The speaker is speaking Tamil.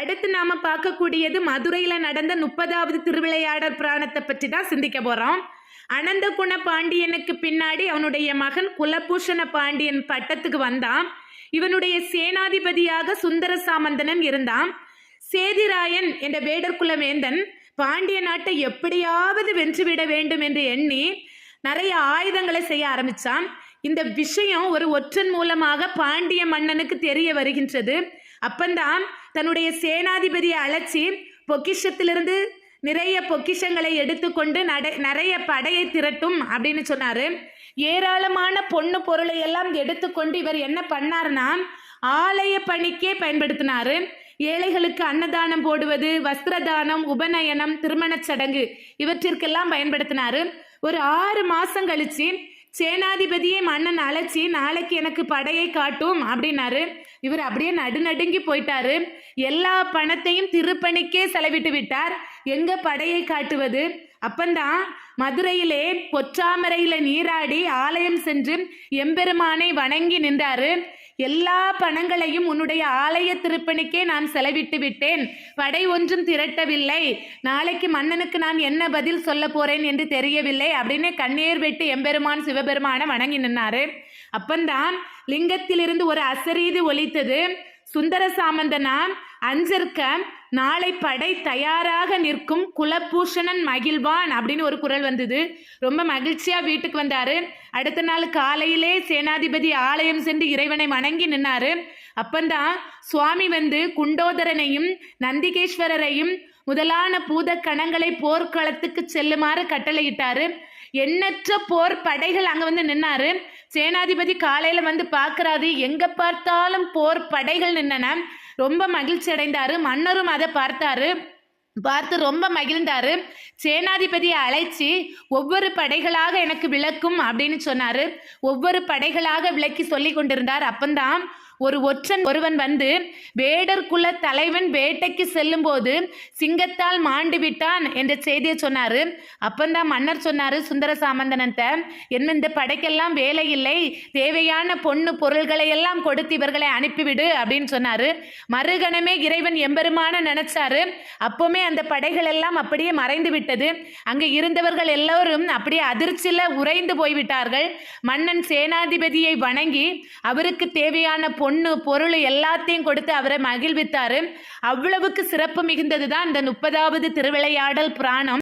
அடுத்து நாம பார்க்கக்கூடியது மதுரையில நடந்த முப்பதாவது திருவிளையாடல் புராணத்தை பற்றி தான் சிந்திக்க போறோம். அனந்தகுண பாண்டியனுக்கு பின்னாடி அவனுடைய மகன் குலபூஷண பாண்டியன் பட்டத்துக்கு வந்தான். இவனுடைய சேனாதிபதியாக சுந்தர சாமந்தனன் இருந்தான். சேதிராயன் என்ற வேடர்குல வேந்தன் பாண்டிய நாட்டை எப்படியாவது வென்றுவிட வேண்டும் என்று எண்ணி நிறைய ஆயுதங்களை செய்ய ஆரம்பிச்சான். இந்த விஷயம் ஒரு ஒற்றன் மூலமாக பாண்டிய மன்னனுக்கு தெரிய வருகின்றது. அப்பந்தான் தன்னுடைய சேனாதிபதியை அழைச்சி பொக்கிஷத்திலிருந்து நிறைய பொக்கிஷங்களை எடுத்துக்கொண்டு நட நிறைய படையை திரட்டும் அப்படின்னு சொன்னாரு. ஏராளமான பொண்ணு பொருளை எல்லாம் எடுத்துக்கொண்டு இவர் என்ன பண்ணாருன்னா ஆலய பணிக்கே பயன்படுத்தினாரு. ஏழைகளுக்கு அன்னதானம் போடுவது வஸ்திரதானம் உபநயனம் திருமணச் சடங்கு இவற்றிற்கெல்லாம் பயன்படுத்தினாரு. ஒரு ஆறு மாசம் கழிச்சு சேனாதிபதியை மன்னன் அழைச்சி நாளைக்கு எனக்கு படையை காட்டும் அப்படின்னாரு. இவர் அப்படியே நடுநடுங்கி போயிட்டாரு. எல்லா பணத்தையும் திருப்பணிக்கே செலவிட்டு விட்டார். எங்க படையை காட்டுவது? அப்பந்தான் மதுரையிலே பொற்றாமரையில நீராடி ஆலயம் சென்று எம்பெருமானை வணங்கி நின்றாரு. எல்லா பணங்களையும் உன்னுடைய ஆலய திருப்பணிக்கே நான் செலவிட்டு விட்டேன். படை ஒன்றும் திரட்டவில்லை. நாளைக்கு மன்னனுக்கு நான் என்ன பதில் சொல்ல போறேன் என்று தெரியவில்லை. அப்படின்னு கண்ணீர் விட்டு எம்பெருமான் சிவபெருமான வணங்கி நின்னாரு. அப்பந்தான் லிங்கத்திலிருந்து ஒரு அசரீது ஒலித்தது. சுந்தர சாமந்தனா அஞ்சற்க நாளை படை தயாராக நிற்கும் குலபூஷணன் மகிழ்வான் அப்படின்னு ஒரு குரல் வந்தது. ரொம்ப மகிழ்ச்சியா வீட்டுக்கு வந்தாரு. அடுத்த நாள் காலையிலே சேனாதிபதி ஆலயம் சென்று இறைவனை வணங்கி நின்னாரு. அப்பந்தான் சுவாமி வந்து குண்டோதரனையும் நந்திகேஸ்வரரையும் முதலான பூத கணங்களை போர்க்களத்துக்கு செல்லுமாறு கட்டளையிட்டாரு. எண்ணற்ற போர் படைகள் அங்க வந்து நின்னாரு. சேனாதிபதி காலையில வந்து பார்க்குறாரு எங்க பார்த்தாலும் போர் படைகள் நின்னன. ரொம்ப மகிழ்ச்சி அடைந்தாரு மன்னரும் அதை பார்த்தாரு. பார்த்து ரொம்ப மகிழ்ந்தாரு. சேனாதிபதியை அழைச்சி ஒவ்வொரு படைகளாக எனக்கு விளக்கும் அப்படின்னு சொன்னாரு. ஒவ்வொரு படைகளாக விளக்கி சொல்லி கொண்டிருந்தார். அப்பந்தான் ஒரு ஒற்றன் ஒருவன் வந்து வேடர் குல தலைவன் வேட்டைக்கு செல்லும் போது சிங்கத்தால் மாண்டு விட்டான் என்ற செய்தியை சொன்னாரு. அப்பந்தான் மன்னர் சொன்னாரு சுந்தர சாமந்தனத்தை என்ன இந்த படைக்கெல்லாம் வேலை இல்லை தேவையான பொண்ணு பொருள்களை எல்லாம் கொடுத்து இவர்களை அனுப்பிவிடு அப்படின்னு சொன்னாரு. மறுகணமே இறைவன் எம்பெருமான நினைச்சாரு. அப்பவுமே அந்த படைகள் எல்லாம் அப்படியே மறைந்து விட்டது. அங்கே இருந்தவர்கள் எல்லோரும் அப்படியே அதிர்ச்சியில் உறைந்து போய்விட்டார்கள். மன்னன் சேனாதிபதியை வணங்கி அவருக்கு தேவையான பொண்ணு பொருள் எல்லாத்தையும் கொடுத்து அவரை மகிழ்வித்தாரு. அவ்வளவுக்கு சிறப்பு மிகுந்தது தான் இந்த முப்பதாவது திருவிளையாடல் புராணம்.